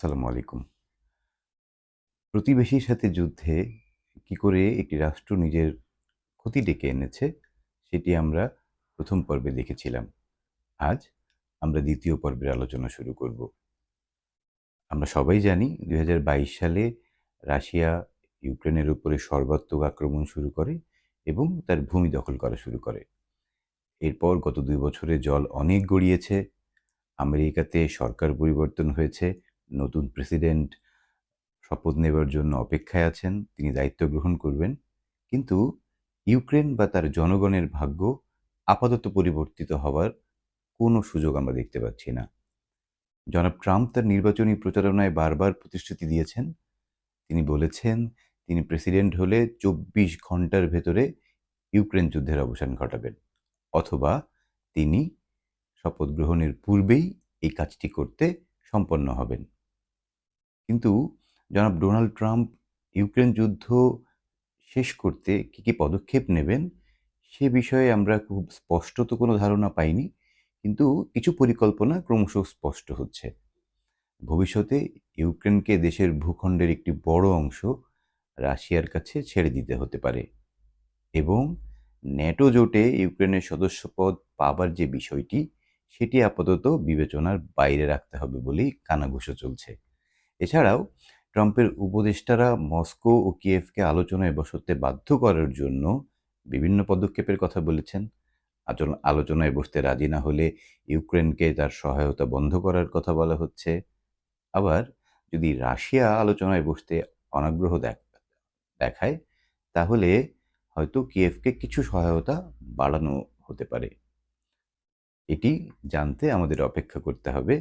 আসসালামু আলাইকুম। প্রতিবেশীর সাথে যুদ্ধে কি করে একটি রাষ্ট্র নিজের ক্ষতি ডেকে এনেছে, সেটি আমরা প্রথম পর্বে দেখেছিলাম। আজ আমরা দ্বিতীয় পর্বের আলোচনা শুরু করব। আমরা সবাই জানি দু হাজার বাইশ সালে রাশিয়া ইউক্রেনের উপরে সর্বাত্মক আক্রমণ শুরু করে এবং তার ভূমি দখল করা শুরু করে। এরপর গত দুই বছরে জল অনেক গড়িয়েছে, আমেরিকাতে সরকার পরিবর্তন হয়েছে নতুন প্রেসিডেন্ট শপথ নেবার জন্য অপেক্ষায় আছেন, তিনি দায়িত্ব গ্রহণ করবেন। কিন্তু ইউক্রেন বা তার জনগণের ভাগ্য আপাতত পরিবর্তিত হওয়ার কোনো সুযোগ আমরা দেখতে পাচ্ছি না। জনাব ট্রাম্প তার নির্বাচনী প্রচারণায় বারবার প্রতিশ্রুতি দিয়েছেন। তিনি বলেছেন, তিনি প্রেসিডেন্ট হলে চব্বিশ ঘণ্টার ভেতরে ইউক্রেন যুদ্ধের অবসান ঘটাবেন। অথবা তিনি শপথ গ্রহণের পূর্বেই এই কাজটি করতে সম্পন্ন হবেন। কিন্তু জনাব ডোনাল্ড ট্রাম্প ইউক্রেন যুদ্ধ শেষ করতে কী কী পদক্ষেপ নেবেন, সে বিষয়ে আমরা খুব স্পষ্ট তো কোনো ধারণা পাইনি, কিন্তু কিছু পরিকল্পনা ক্রমশ স্পষ্ট হচ্ছে। ভবিষ্যতে ইউক্রেনকে দেশের ভূখণ্ডের একটি বড় অংশ রাশিয়ার কাছে ছেড়ে দিতে হতে পারে এবং ন্যাটো জোটে ইউক্রেনের সদস্যপদ পাবার যে বিষয়টি, সেটি আপাতত বিবেচনার বাইরে রাখতে হবে বলেই কানাঘুষো চলছে। এছাড়াও ট্রাম্পের উপদেষ্টারা মস্কো ও কিয়েভকে আলোচনায় বসতে বাধ্য করার জন্য বিভিন্ন পদক্ষেপের কথা বলেছেন। আচরণ আলোচনায় বসতে রাজি না হলে ইউক্রেনকে তার সহায়তা বন্ধ করার কথা বলা হচ্ছে। আবার যদি রাশিয়া আলোচনায় বসতে অনাগ্রহ দেখায়, তাহলে হয়তো কিয়েভকে কিছু সহায়তা বাড়ানো হতে পারে। এটি জানতে আমাদের অপেক্ষা করতে হবে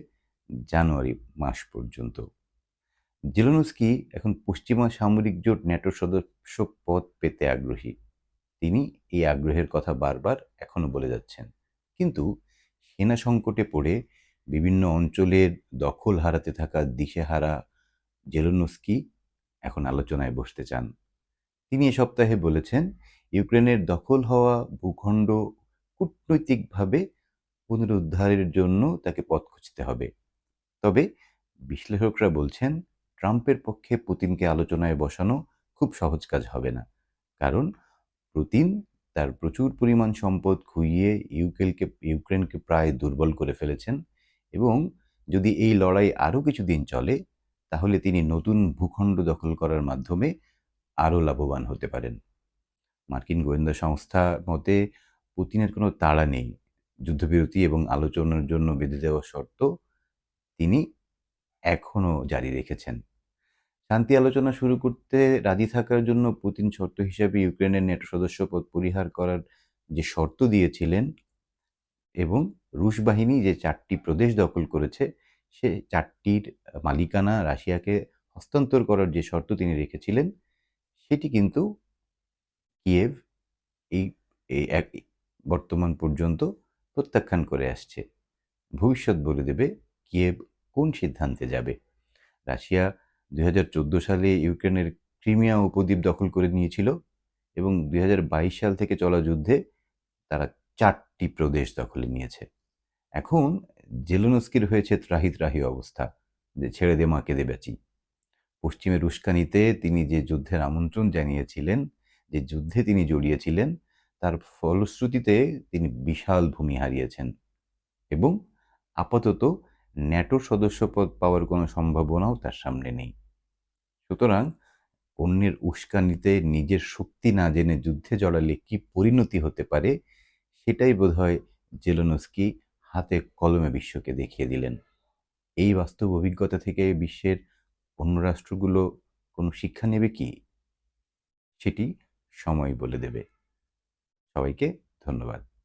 জানুয়ারি মাস পর্যন্ত। জেলোনস্কি এখন পশ্চিমা সামরিক জোট ন্যাটোর সদস্য পদ পেতে আগ্রহী। তিনি এই আগ্রহের কথা বারবার এখনও বলে যাচ্ছেন। কিন্তু সেনা সংকটে পড়ে বিভিন্ন অঞ্চলের দখল হারাতে থাকা দিশেহারা জেলোনস্কি এখন আলোচনায় বসতে চান। তিনি এ সপ্তাহে বলেছেন, ইউক্রেনের দখল হওয়া ভূখণ্ড কূটনৈতিকভাবে পুনরুদ্ধারের জন্য তাকে পথ খুঁজতে হবে। তবে বিশ্লেষকরা বলছেন ট্রাম্পের পক্ষে পুতিনকে আলোচনায় বসানো খুব সহজ কাজ হবে না। কারণ পুতিন তার প্রচুর পরিমাণ সম্পদ খুইয়ে ইউক্রেনকে ইউক্রেনকে প্রায় দুর্বল করে ফেলেছেন এবং যদি এই লড়াই আরও কিছুদিন চলে, তাহলে তিনি নতুন ভূখণ্ড দখল করার মাধ্যমে আরও লাভবান হতে পারেন। মার্কিন গোয়েন্দা সংস্থা মতে পুতিনের কোনো তাড়া নেই। যুদ্ধবিরতি এবং আলোচনার জন্য বেঁধে দেওয়া শর্ত তিনি এখনও জারি রেখেছেন। শান্তি আলোচনা শুরু করতে রাজি থাকার জন্য পুতিন শর্ত হিসাবে ইউক্রেনের নেটো সদস্যপদ পরিহার করার যে শর্ত দিয়েছিলেন এবং রুশ বাহিনী যে চারটি প্রদেশ দখল করেছে, সে চারটির মালিকানা রাশিয়াকে হস্তান্তর করার যে শর্ত তিনি রেখেছিলেন, সেটি কিন্তু কিয়েভ এই এক, বর্তমান পর্যন্ত প্রত্যাখ্যান করে আসছে। ভবিষ্যৎ বলে দেবে কিয়েভ কোন সিদ্ধান্তে যাবে? রাশিয়া দুই হাজার চোদ্দ সালে ইউক্রেনের ক্রিমিয়া উপদ্বীপ দখল করে নিয়েছিল এবং দুই হাজার বাইশ সাল থেকে চলা যুদ্ধে তারা চারটি প্রদেশ দখলে নিয়েছে। এখন জেলোনস্কির হয়েছে ত্রাহি ত্রাহি অবস্থা, যে ছেড়ে দে মাকে দে বেচি পশ্চিমের উস্কানিতে তিনি যে যুদ্ধের আমন্ত্রণ জানিয়েছিলেন, যে যুদ্ধে তিনি জড়িয়েছিলেন, তার ফলশ্রুতিতে তিনি বিশাল ভূমি হারিয়েছেন এবং আপাতত ন্যাটোর সদস্যপদ পাওয়ার কোনো সম্ভাবনাও তার সামনে নেই। সুতরাং অন্যের উস্কানিতে নিজের শক্তি না জেনে যুদ্ধে জড়ালে কি পরিণতি হতে পারে, সেটাই বোধহয় জেলোনস্কি হাতে কলমে বিশ্বকে দেখিয়ে দিলেন। এই বাস্তব অভিজ্ঞতা থেকে বিশ্বের অন্য রাষ্ট্রগুলো কোনো শিক্ষা নেবে কি? সেটি সময় বলে দেবে। সবাইকে ধন্যবাদ।